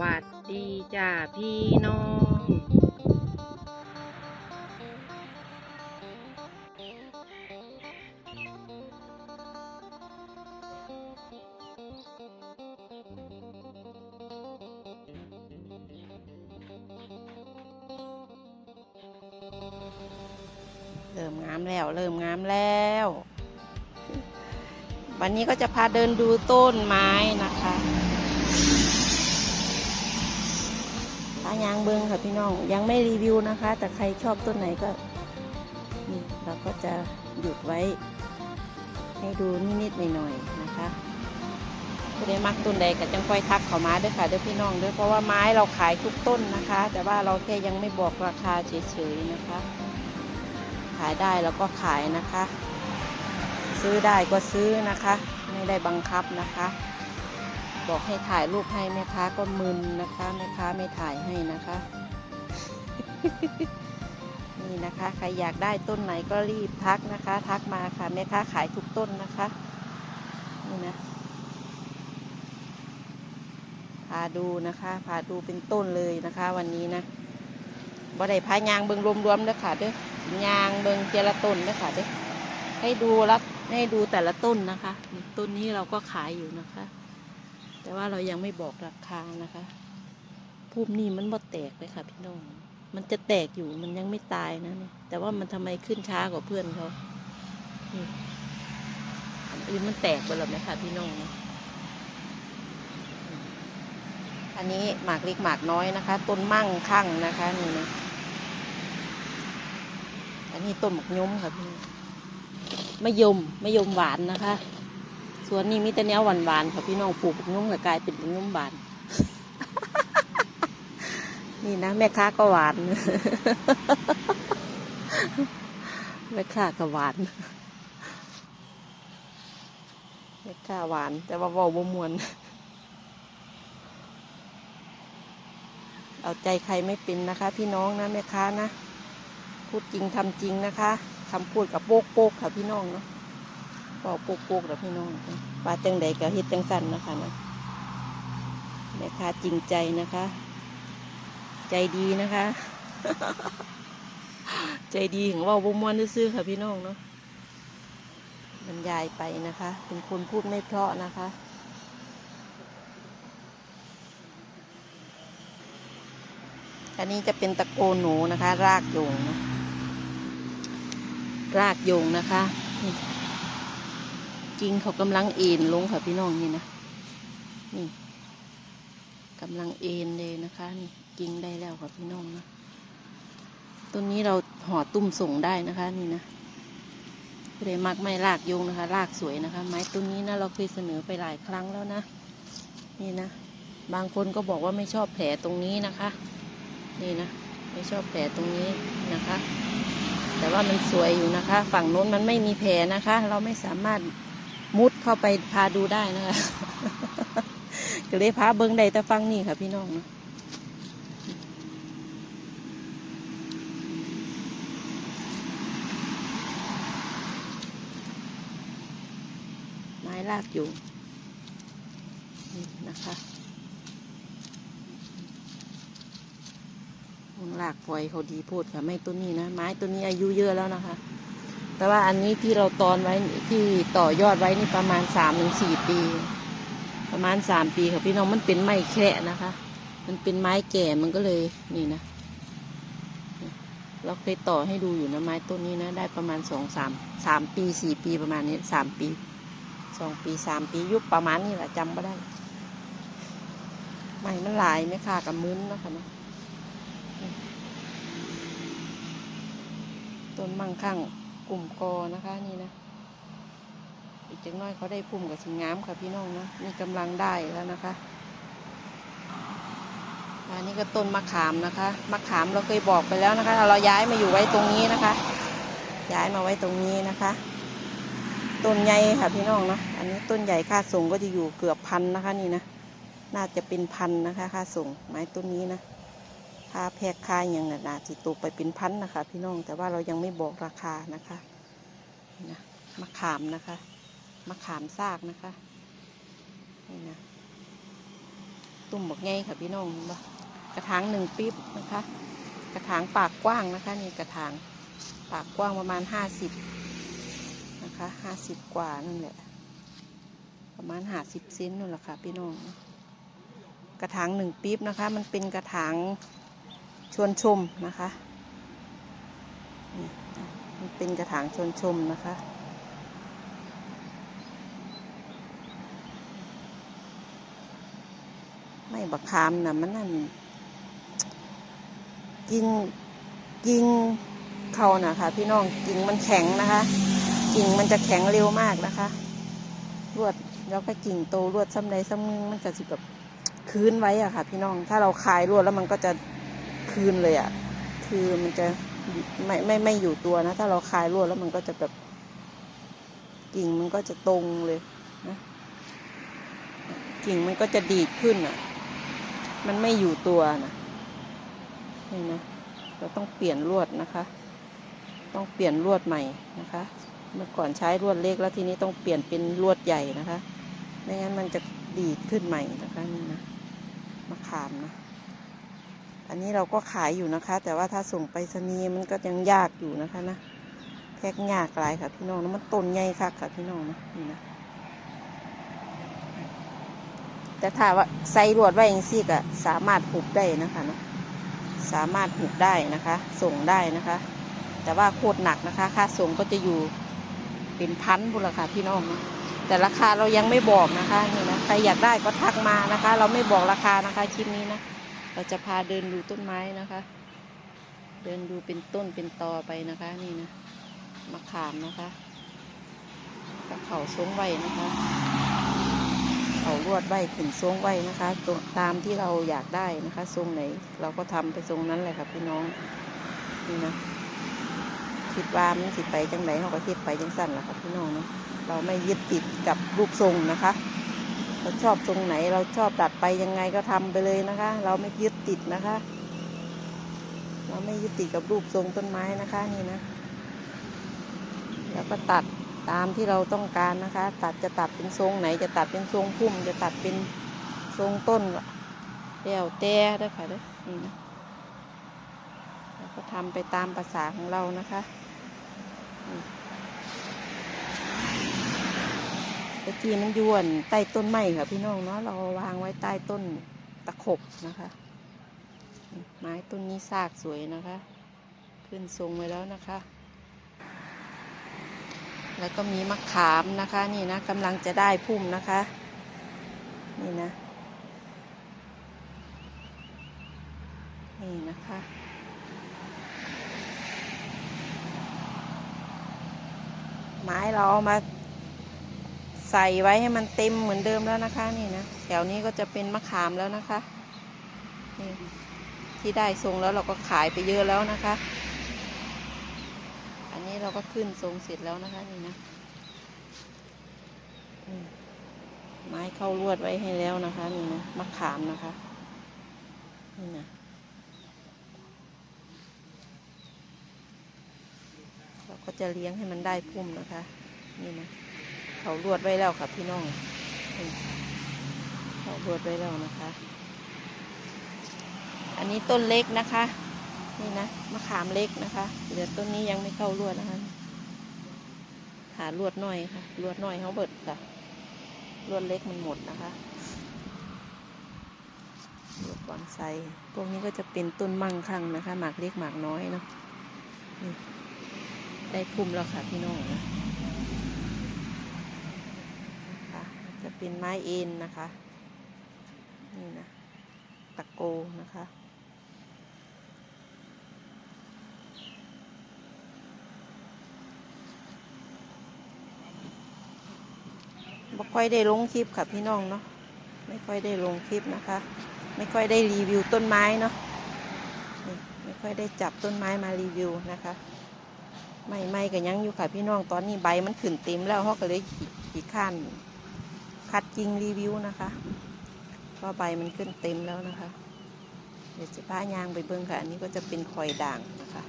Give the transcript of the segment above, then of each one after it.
วัสดีจ้าพี่น้อง เริ่มงามแล้ว เริ่มงามแล้ว วันนี้ก็จะพาเดินดูต้นไม้นะคะพา ยางเบิงค่ะพี่น้อง ยังไม่รีวิวนะคะ แต่ใครชอบต้นไหนก็นี่เราก็จะหยุดไว้ ให้ดูนิดๆหน่อยๆนะคะผู้ใดมักต้นใดก็จังค่อยทักเขามาด้วยค่ะด้อพี่น้องด้อเพราะว่าไม้เราขายทุกต้นนะคะ แต่ว่าเราแค่ยังไม่บอกราคาเฉยๆนะคะ ขายได้แล้วก็ขายนะคะ ซื้อได้ก็ซื้อนะคะ ไม่ได้บังคับนะคะ บอกให้ถ่ายรูปให้แม่ค้าก็มึนนะคะแม่ค้าไม่ถ่ายให้นะคะ นี่นะคะใครอยากได้ต้นไหนก็รีบทักนะคะ ทักมาค่ะแม่ค้าขายทุกต้นนะคะนี่นะพาดูนะคะพาดูเป็นต้นเลยนะคะ วันนี้นะบ่ได้พายางเบิงรวมๆเด้อค่ะเด้อยางเบิงเจละต้นเด้อค่ะเด้อให้ดูละให้ดูแต่ละต้นนะคะ ต้นนี้เราก็ขายอยู่นะคะ แต่ว่าเรายังไม่บอกราคานะคะภูมินี่มันบ่แตกเลยค่ะพี่น้อง มันจะแตกอยู่มันยังไม่ตายนะนี่แต่ว่ามันทำไมขึ้นช้ากว่าเพื่อนเขาอันอื่นมันแตกไปแล้วไหมคะพี่น้องอันนี้หมากเล็กหมากน้อยนะคะ ต้นมั่งคั่งนะคะนี่นะอันนี้ต้นหมกย้มค่ะพี่น้องมะยมมะยมหวานนะคะ วนนี้มีแต่แนวหวานหวานๆค่ะพี่น้องปลูกนุ่มก็กลายเป็นนุ่มหวาน นี่นะแม่ค้าก็หวาน แม่ค้าก็หวาน แม่ค้าหวาน แต่ว่าเว้าบ่มวน เอาใจใครไม่เป็นนะคะ พี่น้องนะแม่ค้านะ พูดจริงทำจริงนะคะคำพูดกับโป๊กโป๊กค่ะพี่น้องเนาะ บอกโป๊กป๊กกับพี่น้องปลาจังใดกับเฮ็ดจังสั้นนะคะนะแม่ค้าจริงใจนะคะ ใจดีนะคะ ใจดีของว่าบ่มวนซื่อค่ะพี่น้องเนาะบรรยายไปนะคะ เป็นคนพูดไม่เพราะนะคะอันนี้จะเป็นตะโกนหนูนะคะ รากโยงนะรากโยงนะคะ นี่จริงเขากำลังเอ็นลงค่ะพี่น้องนี่นะนี่กำลังเอ็นเลยนะคะนี่จริงได้แล้วค่ะพี่น้องนะต้นนี้เราห่อตุ้มส่งได้นะคะนี่นะผู้ใดมักไม่รากโยงนะคะรากสวยนะคะ ไม้ต้นนี้นะเราเคยเสนอไปหลายครั้งแล้วนะ นี่นะ บางคนก็บอกว่าไม่ชอบแผลตรงนี้นะคะ นี่นะ ไม่ชอบแผลตรงนี้นะคะ แต่ว่ามันสวยอยู่นะคะ ฝั่งโน้นมันไม่มีแผลนะคะ เราไม่สามารถ มุดเข้าไปพาดูได้นะคะก็เลยพาเบิ้งได้แต่ฟังนี่ค่ะพี่น้องนะไม้ลากอยู่นี่นะคะลากปล่อยเขาดีพูดค่ะ ไม่ต้นนี้นะ ไม้ต้นนี้อายุเยอะแล้วนะคะ แต่ว่าอันนี้ที่เราตอนไว้ที่ต่อยอดไว้นี่ประมาณสามถึงสี่ปี ประมาณสามปีค่ะพี่น้องมันเป็นไม้แคระนะคะ มันเป็นไม้แก่มันก็เลยนี่นะเราเคยต่อให้ดูอยู่นะไม้ต้นนี้นะ ได้ประมาณสองสามสามปีสี่ปีประมาณนี้สามปีสองปีสามปียุคประมาณนี้แหละจำไม่ได้ไม้มันลายไม่ค่ากับมื้นนะคะนะต้นมั่งคั่ง กลุ่มกอนะคะนี่นะ อีกจังน้อยเขาได้พุ่มกับสิงงามค่ะพี่น้องนะนี่กำลังได้แล้วนะคะอันนี้ก็ต้นมะขามนะคะมะขามเราเคยบอกไปแล้วนะคะเราย้ายมาอยู่ไว้ตรงนี้นะคะ ย้ายมาไว้ตรงนี้นะคะต้นใหญ่ค่ะพี่น้องนะอันนี้ต้นใหญ่ค่าส่งก็จะอยู่เกือบพันนะคะนี่นะน่าจะเป็นพันนะคะค่าส่งไม้ต้นนี้นะ ค่าแพกค่าอย่างนั้นนะจิตกไปเป็นพันนะคะ พี่น้องแต่ว่าเรายังไม่บอกราคานะคะนะมะขามนะคะมะขามซากนะคะนี่นะตุ่มบอกไงค่ะพี่น้องบ่กระถางหนึ่งปี๊บนะคะ กระถางปากกว้างนะคะ นี่กระถางปากกว้างประมาณห้าสิบนะคะห้าสิบกว่านั่นแหละประมาณห้าสิบเซนนั่นแหละค่ะพี่น้องกระถางหนึ่งปี๊บนะคะ มันเป็นกระถาง ชวนชมนะคะนี่มันเป็นกระถางชวนชมนะคะ ไม่บักคามนะมันนั่นกิ่งกิ่งเขานะคะพี่น้องกิ่งมันแข็งนะคะ กิ่งมันจะแข็งเร็วมากนะคะ รวดแล้วก็กิ่งโตรวดซ้ำใดซ้ำนึงมันจะสิแบบคืนไว้อะค่ะ พี่น้องถ้าเราคลายรวดแล้วมันก็จะ คืนเลยอะคือมันจะไม่ไม่ไม่อยู่ตัวนะ ถ้าเราคลายรวดแล้วมันก็จะแบบกิ่งมันก็จะตรงเลยนะกิ่งมันก็จะดีดขึ้นอะมันไม่อยู่ตัวนะนี่นะเราต้องเปลี่ยนลวดนะคะ ต้องเปลี่ยนลวดใหม่นะคะ เมื่อก่อนใช้ลวดเล็กแล้วทีนี้ต้องเปลี่ยนเป็นลวดใหญ่นะคะ ไม่งั้นมันจะดีดขึ้นใหม่นะคะนี่นะมะขามนะ อันนี้เราก็ขายอยู่นะคะ แต่ว่าถ้าส่งไปรษณีย์มันก็ยังยากอยู่นะคะนะแพ็กยากหลายค่ะพี่น้องนะมันต้นใหญ่ค่ะค่ะพี่น้องนะนี่นะแต่ถ้าว่าใส่รวดไว้อย่างซี่ก็สามารถหุบได้นะคะนะสามารถหุบได้นะคะ ส่งได้นะคะ แต่ว่าโคตรหนักนะคะ ค่าส่งก็จะอยู่เป็นพันบุราคาพี่น้องนะแต่ราคาเรายังไม่บอกนะคะนี่นะใครอยากได้ก็ทักมานะคะ เราไม่บอกราคานะคะคลิปนี้นะ เราจะพาเดินดูต้นไม้นะคะ เดินดูเป็นต้นเป็นตอไปนะคะ นี่นะมะขามนะคะกระเขาทรงไว้นะคะเอาลวดไว้ขึ้นทรงไว้นะคะตตามที่เราอยากได้นะคะทรงไหน เราก็ทำไปทรงนั้นเลยค่ะพี่น้องนี่นะคิดว่ามันสิไปจังไหนเราก็คิดไปจังสั้นแหละค่ะพี่น้องเนาะเราไม่ยึดติดกับรูปทรงนะคะ เราชอบทรงไหนเราชอบดัดไปยังไงก็ทำไปเลยนะคะ เราไม่ยึดติดนะคะ เราไม่ยึดติดกับรูปทรงต้นไม้นะคะนี่นะ แล้วก็ตัดตามที่เราต้องการนะคะ ตัดจะตัดเป็นทรงไหน จะตัดเป็นทรงพุ่ม จะตัดเป็นทรงต้นแล้วแต่เด้ค่ะเด้อนี่นะเราก็ทำไปตามภาษาของเรานะคะนี่ ตะกี้มันยวนใต้ต้นไม้ค่ะพี่น้องเนาะเราวางไว้ใต้ต้นตะขบนะคะ ไม้ต้นนี้ซากสวยนะคะ ขึ้นทรงไว้แล้วนะคะ แล้วก็มีมะขามนะคะนี่นะกำลังจะได้พุ่มนะคะ นี่นะ นี่นะคะไม้เราเอามา ใส่ไว้ให้มันเต็มเหมือนเดิมแล้วนะคะนี่นะแถวนี้ก็จะเป็นมะขามแล้วนะคะนี่ที่ได้ทรงแล้วเราก็ขายไปเยอะแล้วนะคะ อันนี้เราก็ขึ้นทรงเสร็จแล้วนะคะนี่นะไม้เข้าลวดไว้ให้แล้วนะคะนี่นะมะขามนะคะนี่นะเราก็จะเลี้ยงให้มันได้พุ่มนะคะ นี่นะ เขาลวดไว้แล้วค่ะพี่น้องเขาลวดไว้แล้วนะคะ อันนี้ต้นเล็กนะคะ นี่นะมะขามเล็กนะคะเหลือต้นนี้ยังไม่เข้าลวดนะคะ หาลวดหน่อยค่ะลวดหน่อยเขาเบิดค่ะลวดเล็กมันหมดนะคะลวดบอนไซพวกนี้ก็จะเป็นต้นมั่งคั่งนะคะ หมากเล็กหมากน้อยเนาะได้พุ่มแล้วค่ะพี่น้องนะจะ เป็นไม้เอ็นนะคะ นี่นะ ตะโกนะคะไม่ค่อยได้ลงคลิปค่ะพี่น้องเนาะ ไม่ค่อยได้ลงคลิปนะคะ ไม่ค่อยได้รีวิวต้นไม้เนาะ ไม่ค่อยได้จับต้นไม้มารีวิวนะคะไม่ไม่ก็ยังอยู่ค่ะพี่น้องตอนนี้ใบมันขึ้นเต็มแล้วเขาก็เลยขีขีข้าน คัดจริงรีวิวนะคะเพราะใบมันขึ้นเต็มแล้วนะคะ เดี๋ยวจะพายางไปเบิ้งค่ะ อันนี้ก็จะเป็นคอยด่างนะคะ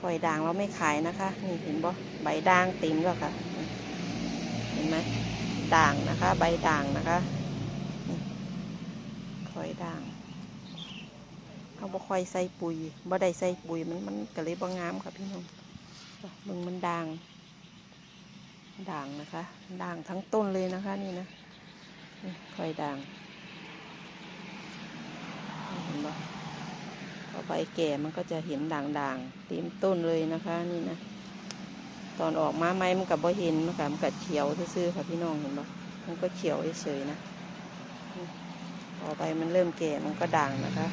คอยด่างเราไม่ขายนะคะนี่เห็นบ่ใบด่างเต็มแล้วค่ะ เห็นไหมด่างนะคะ ใบด่างนะคะนี่อยด่างเขาบ่คอยใส่ปุ๋ยบ่ได้ใส่ปุ๋ยมันมันก็เลยบ่งามค่ะพี่น้องมึงมันด่าง ด่างนะคะ ด่างทั้งต้นเลยนะคะนี่นะคอยด่างเห็นปะพอใบแก่มันก็จะเห็นด่างๆเต็มต้นเลยนะคะนี่นะ ตอนออกมาไม้มันกับบ่เห็นมันกับมันกับเขียวซื่อๆค่ะพี่น้องเห็นปะมันก็เขียวเฉยๆนะพอใบมันเริ่มแก่มันก็ด่างนะคะ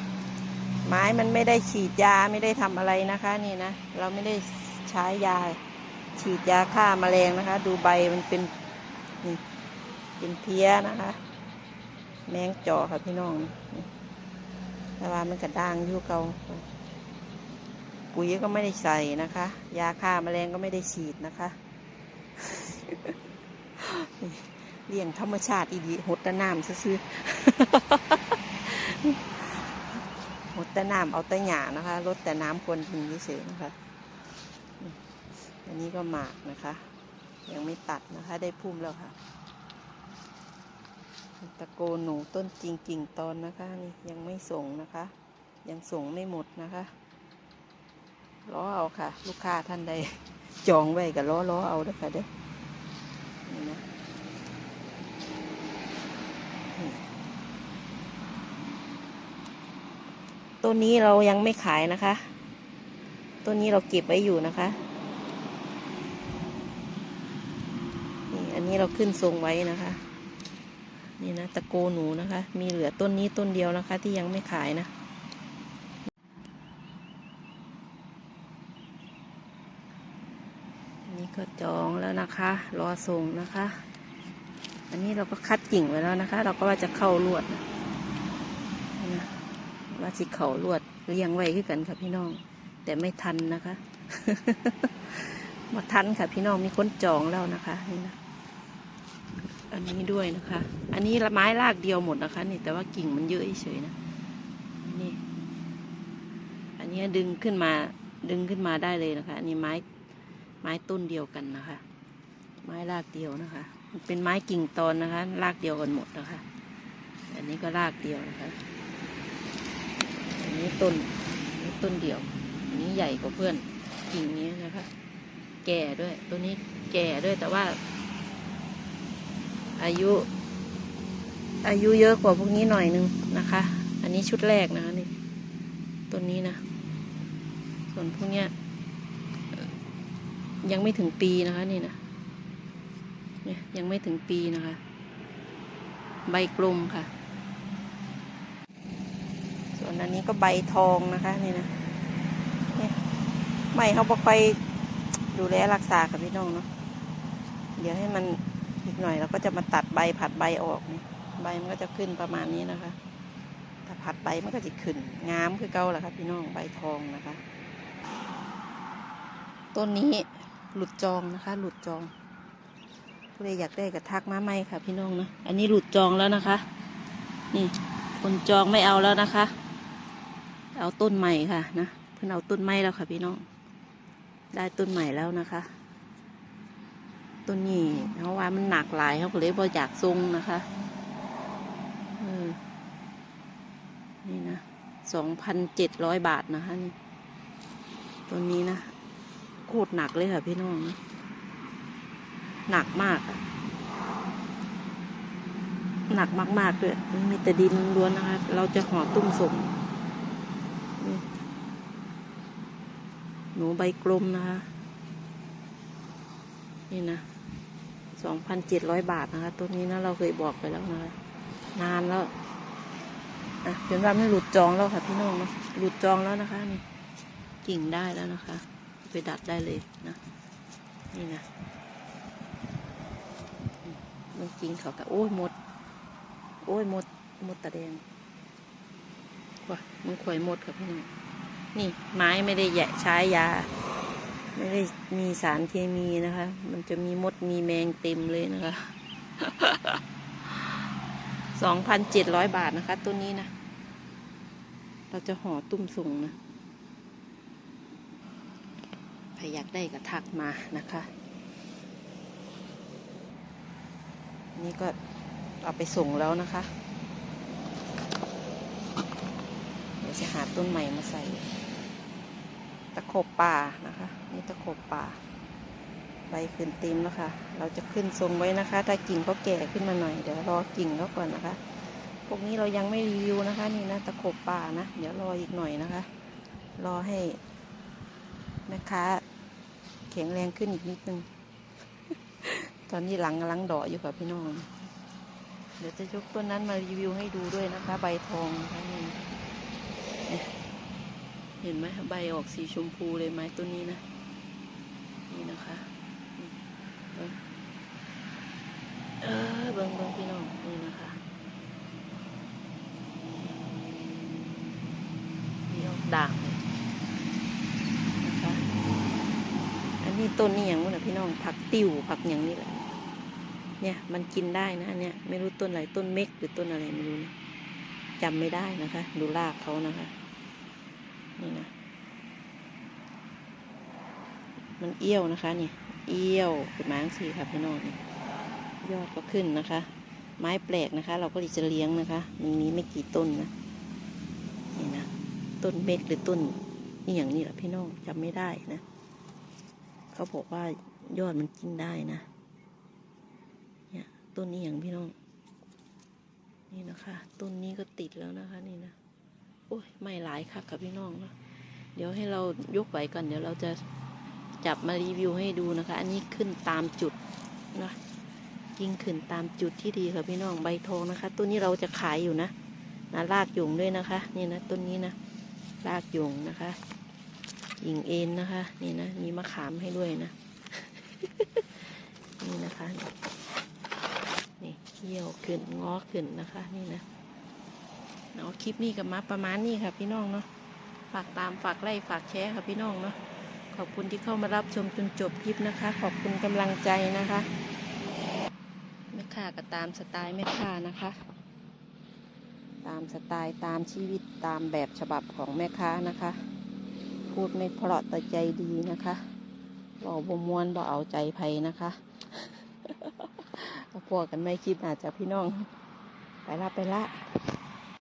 ไม้มันไม่ได้ฉีดยาไม่ได้ทำอะไรนะคะ นี่นะ เราไม่ได้ใช้ยา ฉีดยาฆ่าแมลงนะคะ ดูใบมันเป็นเป็นเพี้ยนะคะ แมงจอค่ะพี่น้องแต่ว่ามันกระด้างอยู่เกาปุ๋ยก็ไม่ได้ใส่นะคะ ยาฆ่าแมลงก็ไม่ได้ฉีดนะคะเลี้ยงธรรมชาติอีดีหดตะน้ำซื่อหดต่น้ำเอาต่หยานะคะลดแต่น้ำควรทิ้งเฉยๆนะคะ อันนี้ก็หมากนะคะ ยังไม่ตัดนะคะได้พุ่มแล้วค่ะ ตะโกนหนูต้นจริงกิ่งตอนนะคะนี่ยังไม่ส่งนะคะ ยังส่งไม่หมดนะคะล้อเอาค่ะ ลูกค้าท่านใดจองไว้กับล้อล้อเอาเด้อค่ะเด้อนี่นะต้นนี้เรายังไม่ขายนะคะ ต้นนี้เราเก็บไว้อยู่นะคะ นี่เราขึ้นทรงไว้นะคะ นี่นะตะโกหนูนะคะ มีเหลือต้นนี้ต้นเดียวนะคะ ที่ยังไม่ขายนะนนี้ก็จองแล้วนะคะ รอส่งนะคะ อันนี้เราก็คัดกิ่งไว้แล้วนะคะ เราก็ว่าจะเข้าลวดนะนะว่าสิเข่าลวดเรียงไว้คือกันค่ะพี่น้อง แต่ไม่ทันนะคะมาทันค่ะพี่น้องมีคนจองแล้วนะคะนี่นะ อันนี้ด้วยนะคะ อันนี้ไม้รากเดียวหมดนะคะ นี่แต่ว่ากิ่งมันเยอะเฉยนะนี่อันนี้ดึงขึ้นมาดึงขึ้นมาได้เลยนะคะ อันนี้ไม้ไม้ต้นเดียวกันนะคะ ไม้รากเดียวนะคะเป็นไม้กิ่งตอนนะคะ รากเดียวกันหมดนะคะ อันนี้ก็รากเดียวนะคะ อันนี้ต้นอันนี้ต้นเดียว อันนี้ใหญ่กว่าเพื่อนกิ่งนี้นะคะ แก่ด้วย ตัวนี้แก่ด้วยแต่ว่า อายุ อายุเยอะกว่าพวกนี้หน่อยนึงนะคะ อันนี้ชุดแรกนะคะนี่ต้นนี้นะ ส่วนพวกเนี้ยยังไม่ถึงปีนะคะนี่นะเนี่ยยังไม่ถึงปีนะคะ ใบกลมค่ะ ส่วนอันนี้ก็ใบทองนะคะนี่นะเนี่ยไม่เขาบอกไปดูแลรักษากับพี่น้องเนาะเดี๋ยวให้มัน อีกหน่อยเราก็จะมาตัดใบผัดใบออกนี่ใบมันก็จะขึ้นประมาณนี้นะคะ ถ้าผัดใบมันก็จะขึ้นงามคือเก่าแหละครับพี่น้องใบทองนะคะ ต้นนี้หลุดจองนะคะ หลุดจองผู้ใดอยากได้ก็ทักมาไหมค่ะ พี่น้องนะอันนี้หลุดจองแล้วนะคะ นี่คนจองไม่เอาแล้วนะคะ เอาต้นใหม่ค่ะนะเพิ่นเอาต้นไม้แล้วค่ะ พี่น้อง ได้ต้นใหม่แล้วนะคะ ต้นนี้เพราะว่ามันหนักหลายเขาก็เลยบ่อยากทรงนะคะเออนี่นะสองพันเจ็ดร้อยบาทนะคะนี่ต้นนี้นะโคตรหนักเลยค่ะพี่น้องนะหนักมากอะหนักมากๆด้วยมีแต่ดินล้วนนะคะ เราจะห่อตุ้มสมหนูใบกลมนะคะ นี่นะ สองพันเจ็ดร้อยบาทนะคะ ตัวนี้นะเราเคยบอกไปแล้วนะคะนานแล้วอะเป็นว่าไม่หลุดจองแล้วค่ะพี่น้องนะหลุดจองแล้วนะคะ นี่กิ่งได้แล้วนะคะ ไปดัดได้เลยนะ นี่นะมันจริงเขากับโอ้ยหมด โอ้ยหมดหมดตะแดงว้ามันข่อยหมดค่ะพี่น้องนี่ไม้ไม่ได้แยะใช้ยา ไม่ได้มีสารเคมีนะคะ มันจะมีมดมีแมงเต็มเลยนะคะสองพันเจ็ดร้อยบาทนะคะตัวนี้นะ เราจะห่อตุ้มส่งนะใครอยากได้ก็ทักมานะคะ นี่ก็เอาไปส่งแล้วนะคะยวจะหาต้นใหม่มาใส่ ตะขบป่านะคะนี่ตะขบป่า ใบขึ้นเต็มแล้วค่ะ เราจะขึ้นทรงไว้นะคะ ถ้ากิ่งก็แก่ขึ้นมาหน่อยเดี๋ยวรอกิ่งก่อนนะคะ พวกนี้เรายังไม่รีวิวนะคะ นี่นะตะขบป่านะ เดี๋ยวรออีกหน่อยนะคะ รอให้แม่ค้าแข็งแรงขึ้นอีกนิดนึง ตอนนี้หลังกำลังดาะอยู่กับพี่น้อง เดี๋ยวจะยกต้นนั้นมารีวิวให้ดูด้วยนะคะ ใบทองนะคะนี่ เห็นไหมใบออกสีชมพูเลยไหมต้นนี้นะ นี่นะคะเออเบิ้งเบิ้งพี่น้องนี่นะคะนี่ออกด่างเลยนะคะอันนี้ต้นนี่อย่างนู้นนะพี่น้องผักติ่วผักอย่างนี้แหละเนี่ยมันกินได้นะเนี่ยไม่รู้ต้นอะไรต้นเม็กหรือต้นอะไรไม่รู้นะจำไม่ได้นะคะ ดูรากเขานะคะ นี่นะ มันเอี้ยวนะคะนี่ เอี้ยวเป็นไม้สีค่ะพี่น้องนี่ยอดก็ขึ้นนะคะ ไม้แปลกนะคะ เราก็จะเลี้ยงนะคะ มันมีไม่กี่ต้นนะ นี่นะ ต้นเม็กหรือต้นนี่อย่างนี้แหละพี่น้องจำไม่ได้นะ เขาบอกว่ายอดมันกินได้นะ เนี่ยต้นนี้อย่างพี่น้อง นี่นะคะ ต้นนี้ก็ติดแล้วนะคะนี่นะ อ้ยไม่หลายค่ะค่ะพี่น้องนะเดี๋ยวให้เรายกไหวก่อนเดี๋ยวเราจะจับมารีวิวให้ดูนะคะ อันนี้ขึ้นตามจุดนะยิงขึ้นตามจุดที่ดีค่ะพี่น้องใบทองนะคะต้นนี้เราจะขายอยู่นะนะรากหยงด้วยนะคะ นี่นะต้นนี้นะรากหยงนะคะยิงเอ็นนะคะ นี่นะมีมะขามให้ด้วยนะ นี่นะคะ นี่เขี้ยวขึ้นงอขึ้นนะคะ นี่นะ เอาคลิปนี้กับมาประมาณนี้ค่ะพี่น้องเนาะฝากตามฝากไล่ฝากแชร์ค่ะพี่น้องเนาะขอบคุณที่เข้ามารับชมจนจบคลิปนะคะ ขอบคุณกำลังใจนะคะแม่ค้าก็ตามสไตล์แม่ค้านะคะ ตามสไตล์ตามชีวิตตามแบบฉบับของแม่ค้านะคะ พูดไม่เพราะแต่ใจดีนะคะบอกบมวนบอกเอาใจไพนะคะพวกกันไม่คลิปอาจจะพี่น้อง ไปละไปละ